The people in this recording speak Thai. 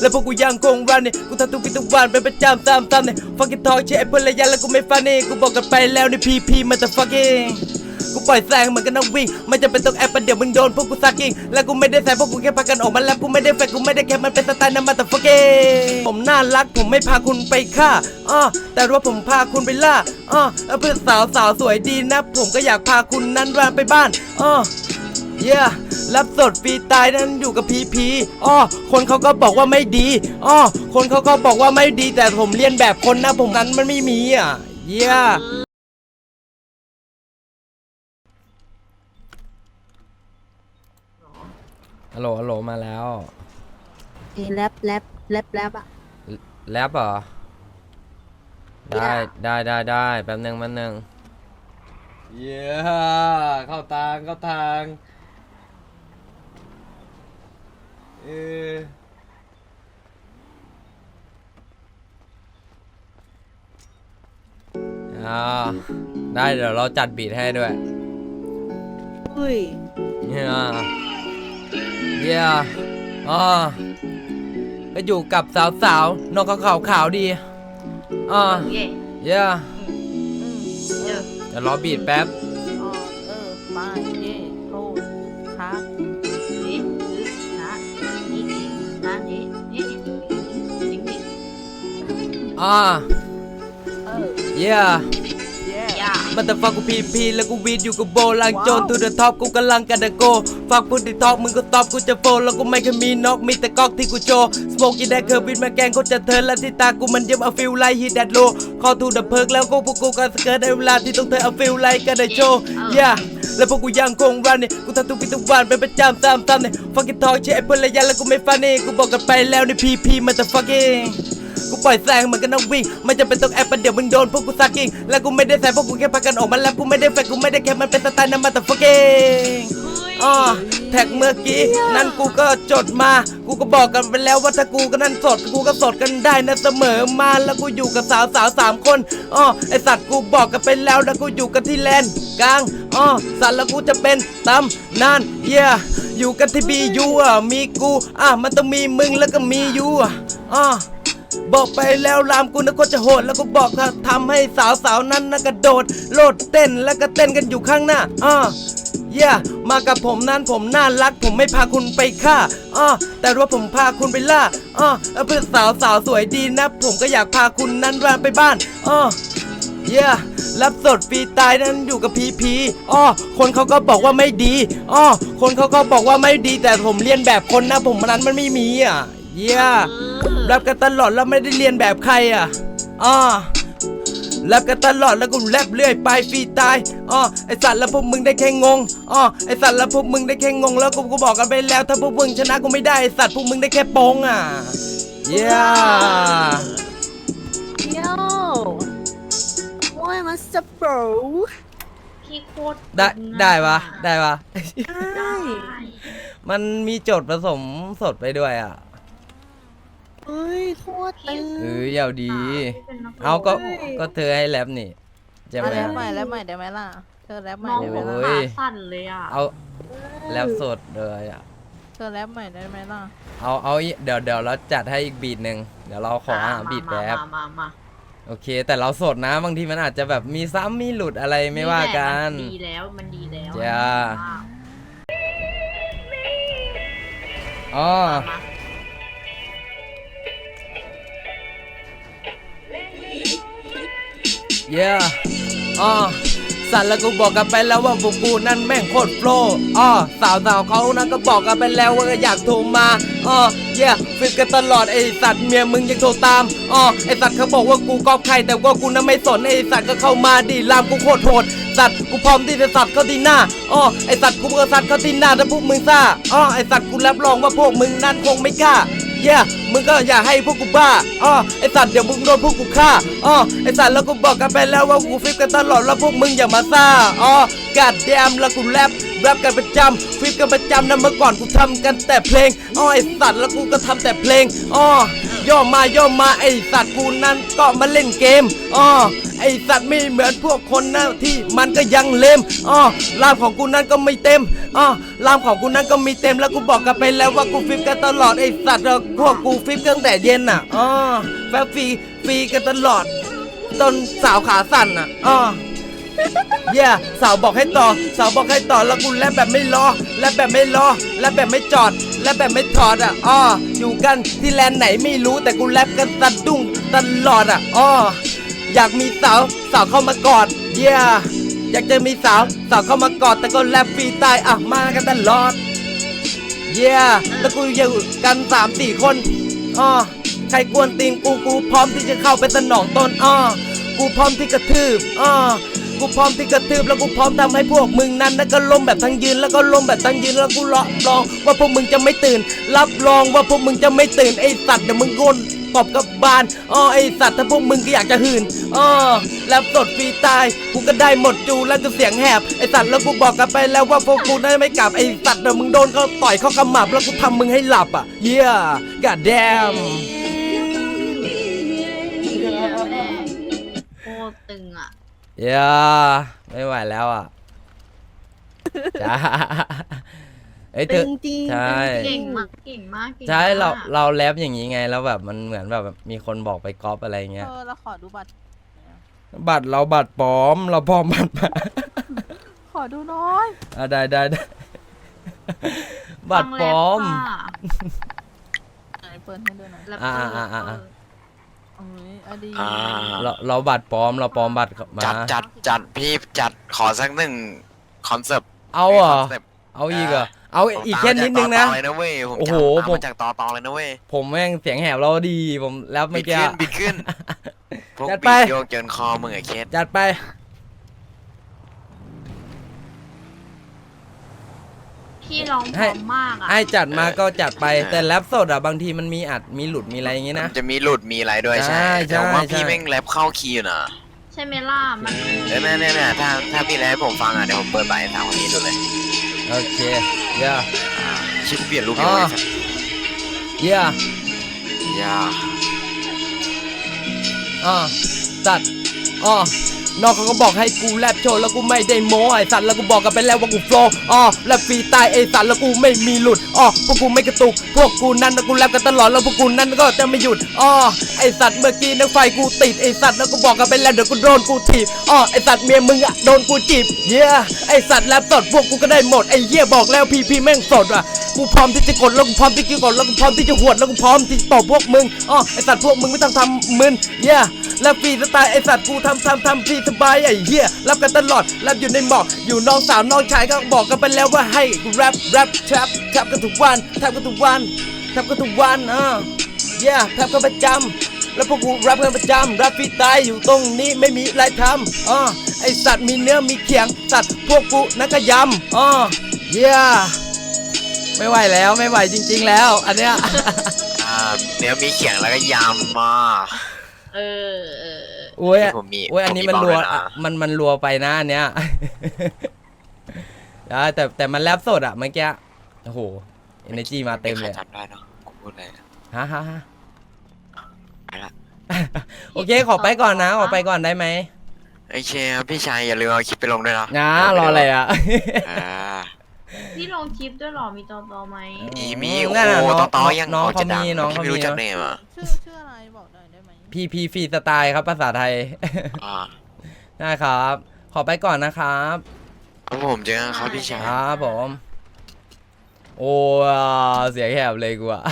แล้วพวกกูยังคงรันเนี่ยกูทำทุกวิทุกวันเป็นประจำตามตามเนี่ย fucking talk ใช้ไอ้เพื่อนระยะแล้วกูไม่ฟันนี่กูบอกกันไปแล้วในพีพีมันจะ fucking กูปล่อยแซงเหมือนกันนักวิ่งไม่จำเป็นต้องแอบประเดี๋ยวมึงโดนพวกกูซักกิ้งแล้วกูไม่ได้แซงพวกกูแค่พากันออกมาแล้วกูไม่ได้แฟกกูไม่ได้แค่มันเป็นสไตล์นั้นมาแต่ฟักเกผมน่ารักผมไม่พาคุณไปฆ่าอ้อแต่ว่าผมพาคุณไปล่าอ้อแล้วเพื่อนสาวสาวสวยดีนะ ผมก็อยากพาคุณนั้นรานไปบ้านอ้อ เย่รับสดฟรีตายนั้นอยู่กับพีพีอ้อคนเขาก็บอกว่าไม่ดีอ้อคนเขาก็บอกว่าไม่ดีแต่ผมเรียนแบบคนนะผมนั้นมันไม่มีอะ เย่ฮัลโหลฮัลโหลมาแล้วเอ้ยแรปแรปแรปแรปอะแลบเหรอ ได้ได้ได้ได้แป๊บนึงแป๊บนึง เย้เข้าทางเข้าทาง เอออ่าได้เดี๋ยวเราจัดบีทให้ด้วยอุ้ยเย้เย้อ่าก็อยู่กับสาวๆนกขาวขาวๆดีอ่าเย่เย้อืมเจอเดี๋ยวรอบีทแป๊บ อ่าเออเย้เย่ย่ามันแต่ฟังกูพีพีแล้วกูวีดอยู่กับโบลังโจนทูเดอะท็อปกูกำลังกันเดโกฟังพูดที่ท็อปมึงก็ตอบกูจะโฟแล้วกูไม่เคยมีนกมีแต่ก๊อกที่กูโชว์สโมกี้แดกเคอร์บินมาแกงเขาจะเทิร์นและที่ตากูมันเยิ้มเอาฟิลไลฮิตแดดโลคอทูเดอะเพิร์กแล้วก็พวกกูก็สเกิร์ตในเวลาที่ต้องเธอเอาฟิลไลกันเดโชว์ย่าแล้วพวกกูยังคงรันเนี่ยกูทำทุกวิทุกวันเป็นประจำตามตามเนี่ย fucking talk ใช้ไอ้เพื่อนระยะแล้วกูไม่ฟันนี่กูบอกกันไปแล้วในพีพีมันจะ fucking กูปล่อยแซงเหมือนกันนักวิ่งไม่จำเป็นต้องแอบประเดี๋ยวมึงโดนพวกกูซักกิ้งแล้วกูไม่ได้แซงพวกกูแค่พากันออกมาแล้วกูไม่ได้แฟกกูไม่ได้แค่มันเป็นสไตล์นั้นมาแต่ฟักเองอ๋อแท็กเมื่อกี้นั่นกูก็จดมา กูก็บอกกันไปแล้วว่าถ้ากูก็นั่นสดกูก็สดกันได้นะเสมอมาแล้วกูอยู่กับสาวสาวสามคนอ๋อไอสัตว์กูบอกกันไปแล้วแล้วกูอยู่กันที่แลนด์กลางอ๋อสัตว์แล้วกูจะเป็นตำนานเย่อยู่กันที่บียูอะมีกูอะมันต้องมีมึงแล้วก็มียูอะอ๋อ บอกไปแล้วรามกูนึกว่าจะโหด แล้วก็บอกว่าทำให้สาวสาวนั้นนะกระโดด โลดเต้นแล้วก็เต้นกันอยู่ข้างหน้าอ่าเย่มากับผมนั้นผมน่ารัก ผมไม่พาคุณไปฆ่าอ่าแต่ว่าผมพาคุณไปล่าอ่าแล้วเพื่อนสาวสาวสวยดีนะ ผมก็อยากพาคุณนั้นรานไปบ้านอ่าเย่รับสดฟรีตายนั้นอยู่กับพีพีอ้อคนเขาก็บอกว่าไม่ดีอ้อคนเขาก็บอกว่าไม่ดีแต่ผมเรียนแบบคนนะ ผมนั้นมันไม่มีอะ เย่แรปกันตลอดแล้วไม่ได้เรียนแบบใครอะอ่าแรปกันตลอดแล้วก็แรปเรื่อยไปฟรีตายอ๋อไอสัตว์แล้วพวกมึงได้แค่งงอ๋อไอสัตว์แล้วพวกมึงได้แค่งง แล้วกูก็บอกกันไปแล้ว ถ้าพวกมึงชนะกูไม่ได้ไอสัตว์พวกมึงได้แค่โปงอะเย้ โย่โอ้ยมันสโปรพี่โคตรได้ได้ปะได้ปะ ได้ มันมีโจทย์ผสมสดไปด้วยอะ เฮ้ยโทษตึง เออเอาดี เอาก็ก็เธอให้แรปนี่ใช่ไหม เอาแรปใหม่แรปใหม่ได้ไหมล่ะ เธอแรปใหม่น้องได้ไหมโอ้ล่ะยขาสั่นเลยอะเอาแรปสดเลยอะเธอแรปใหม่ได้ไหมล่ะ เอาเอาอีเดี๋ยวเดี๋ยวเราจัดให้อีกบีทหนึ่งเดี๋ยวเราขอหาบีทแป๊บมามามาโอเค แต่เราสดนะบางทีมันอาจจะแบบมีซ้ำมีหลุดอะไรไม่ว่ากัน ดีแล้วมันดีแล้วจ้า อ๋อ มาเย้อ๋อสัตว์แล้วกูบอกกันไปแล้วว่าพวกกูนั่นแม่งโคตรโปรอ๋อสาวสาวเขานั้นก็บอกกันไปแล้วว่าอยากโทรมาอ๋อเย้ฟิตกันตลอดไอสัตว์เมียมึงยังโทรตามอ๋อไอสัตว์เขาบอกว่ากูกอบใครแต่ว่ากูนั้นไม่สนไอสัตว์ก็เข้ามาดิลามกูโคตรโหดสัตว์กูพร้อมที่จะสัตว์เข้าที่หน้าอ๋อไอสัตว์กูก็สัตว์เข้าที่หน้าถ้าพวกมึงซ่าอ๋อไอสัตว์กูรับรองว่าพวกมึงนั้นคงไม่กล้า เย่มึงก็อย่าให้พวกกูบ้าอ๋อไอสัตว์เดี๋ยวมึงโดนพวกกูฆ่าอ๋อไอสัตว์แล้วกูบอกกันไปแล้วว่ากูฟิปกันตลอดแล้วพวกมึงอย่ามาซ่าอ๋อกัดแดมแล้วกูแรปแรปกันประจำฟิปกันประจำนะเมื่อก่อนกูทำกันแต่เพลงอ๋อไอสัตว์แล้วกูก็ทำแต่เพลงอ๋อย่อมาย่อมาไอสัตว์กูนั้นก็มาเล่นเกมอ๋อ ไอสัตว์ไม่เหมือนพวกคนหน้าที่มันก็ยังเลมอ้อลามของกูนั้นก็ไม่เต็มอ้อลามของกูนั้นก็มีเต็มแล้วกูบอกกันไปแล้วว่ากูฟิปกันตลอดไอสัตว์เราพวกกูฟิปตั้งแต่เย็นอะอ้อแฟบฟรีฟรีกันตลอดจนสาวขาสั่นอะอ้อเย่สาวบอกให้ต่อ สาวบอกให้ต่อแล้วกูแลบแบบไม่รอแลบแบบไม่รอแลบแบบไม่จอดแลบแบบไม่ถอดอะอ้ออยู่กันที่แลนไหนไม่รู้แต่กูแลบกันสะดุ้งตลอดอะอ้อ อยากมีสาวสาวเข้ามากอดเย่อยากจะมีสาวสาวเข้ามากอดแต่ก็แลบฟรีตายอะมากันตลอดเย่แล้วกูอยู่กันสามสี่คนอ้อใครกวนตีนกูกูพร้อมที่จะเข้าไปสนองตนอ้อกูพร้อมที่กระทืบอ้อกูพร้อมที่กระทืบแล้วกูพร้อมทำให้พวกมึงนั้นนะก็ล้มแบบทั้งยืนแล้วก็ล้มแบบทั้งยืนแล้วกูรับรองว่าพวกมึงจะไม่ตื่น รับรองว่าพวกมึงจะไม่ตื่นไอสัตว์เดี๋ยวมึงโกน ตบกับบานอ้อไอสัตว์ถ้าพวกมึงก็อยากจะหื่นอ้อแล้วสดฟรีตายกูก็ได้หมดจูแล้วจะเสียงแหบไอสัตว์แล้วกูบอกกันไปแล้วว่าพวกกูได้ไม่กลับไอสัตว์เดี๋ยวมึงโดนเขาต่อยเข้ากำหมับแล้วกูทำมึงให้หลับอะเยี่ยกาแดมเดี๋ยวแม่โคตรตึงอะ เยี่ยไม่ไหวแล้วอะจ้า เอ้ยเธตึองจริงใช่ เก่งมากเก่งมากเก่งใช่เรามกเราแรปอย่างนี้ไงแล้วแบบมันเหมือนแบบมีคนบอกไปก๊อปอะไรเงี้ย เออเราขอดูบัตร บัตรเราบัตรปลอม เราปลอมบัตรมาขอดูหน้อย อะได้ได้ได้บัตรปลอมฟังแรปค่ะไหนเปิดให้ด้วยหนะแรปอ่าเปอร์อ่าอ่าแรปเปอร์โอ้ยอดีอ่า เราเราบัตรปลอม เราปลอมบัตรมาจัดจัดจัดพี่จัดขอสักหนึ่งคอนเซปต์เอาเหรอคนซปต์เอาอีกเหรอ เอาอีกแค่นิดนึงนะผมตามมาจากตอตอเลยนะเว้ยผมโอ้โหตามผมมาจากตอตอเลยนะเว้ยผมแม่งเสียงแหบเราดีผมแรปบิเมื่อดกี้ขึ้นอะบิดขึ้นพวกจัดบิไปดโยกเกินคอมึงไอ้เคสจัดไป พี่ร้องเพให้ ร้อมมากอะให้จัดมาก็จัดไปแต่แรปสดอะบางทีมันมีอัดมีหลุดมีอะไรอย่างงี้นะ มันจะมีหลุดมีอะไรด้วยใช่ใช่ใช่แต่ว่าใช่ พี่แม่งแรปเข้าคีย์อยู่นะใช่ไหมล่ะ มันเออเนี่ยเนี่ยเนี่ยถ้าถ้าพี่แรปให้ผมฟังอะเดี๋ยวผมเปิดใบให้สาวคนนี้ดูเลยโอเค เย่าชิปเปลี่ยนรูปอ๋ยังอไงเย่าย่า อ่าตัดอ๋อ น้องเขาก็บอกให้กูแรปโชว์แล้วกูไม่ได้โม้ไอสัตว์แล้วกูบอกกันไปแล้วว่ากูโฟล์อ๋อแรปฟรีตายไอสัตว์แล้วกูไม่มีหลุดอ๋อพวกกูไม่กระตุก พวกกูนั้นนะกูแรปกันตลอดแล้วพวกกูนั้นก็จะไม่หยุดอ๋อไอสัตว์เมื่อกี้นักไฟกูติดไอสัตว์แล้วกูบอกกันไปแล้วเดี๋ยวกูโดนกูถีบอ๋อไอสัตว์เมียมึงอะโดนกูจีบเย้ไอสัตว์แรปสดพวกกูก็ได้หมดไอเหี้ยบอกแล้วพีพีแม่งสดอะกูพร้อมที่จะกดแล้วกูพร้อมที่จะกดแล้วกูพร้อมที่จะหวดแล้วกูพร้อมที่จะตบพวกมึงอ๋อไอสัตว์พวกมึงไม่ต้องทำมึนเย้แล้วฟรีสไตล์ไอสัตว์กูทำทำทำฟรีสบายไอ้เหี้ยรับกันตลอดรับอยู่ในหมอกอยู่น้องสาวน้องชายก็บอกกันไปแล้วว่าให้กูแรปแรปแทรปแทรปกันทุกวันแทรปกันทุกวันแทรปกันทุกวันอ่าเย้แทรปกันประจำแล้วพวกกูแรปกันประจำแรปฟรีตายอยู่ตรงนี้ไม่มีอะไรทำอ๋อไอสัตว์มีเนื้อมีเขียงสัตว์พวกกูนักก็ยำอ๋อเย้ไม่ไหวแล้วไม่ไหวจริง ๆ แล้ว อันเนี้ย อ่าเนื้อมีเขียงแล้วก็ยำมา เออเออโอ้ยผมมีโอ้ยอันนี้ผมันบรัวอกด้วยะอะมันมันรัวไปนะอันเนี้ยได้แต่แต่มันแรปสดอะเมื่อกี้โอ้โหเอเนจีมาเต็มเลยไใครจำได้เนาะกูพูดเลยฮะฮะฮะไปละโอเคขอไปก่อนนะขอไปก่อนได้ไหมโอเคครับพี่ชายอย่าลืมเอาคลิปไปลงด้วยนะนะรออะไรอะอ่าพี่ลงคลิปด้วยเหรอมีตอตอไหมมีมีอืมโอ้นั่นน่ะโหน้องต่อต่อยังน้องออกจะดัเขามีน้องเขามีพี่ไม่รู้จักเนมอะชื่อชื่ออะไร พีพีฟรีสไตล์ครับภาษาไทย อ่าได้ครับ ขอไปก่อนนะครับ ครับผมเจอกันครับพี่ชาย ครับผม โอ้เสียงแหบเลยกูอะ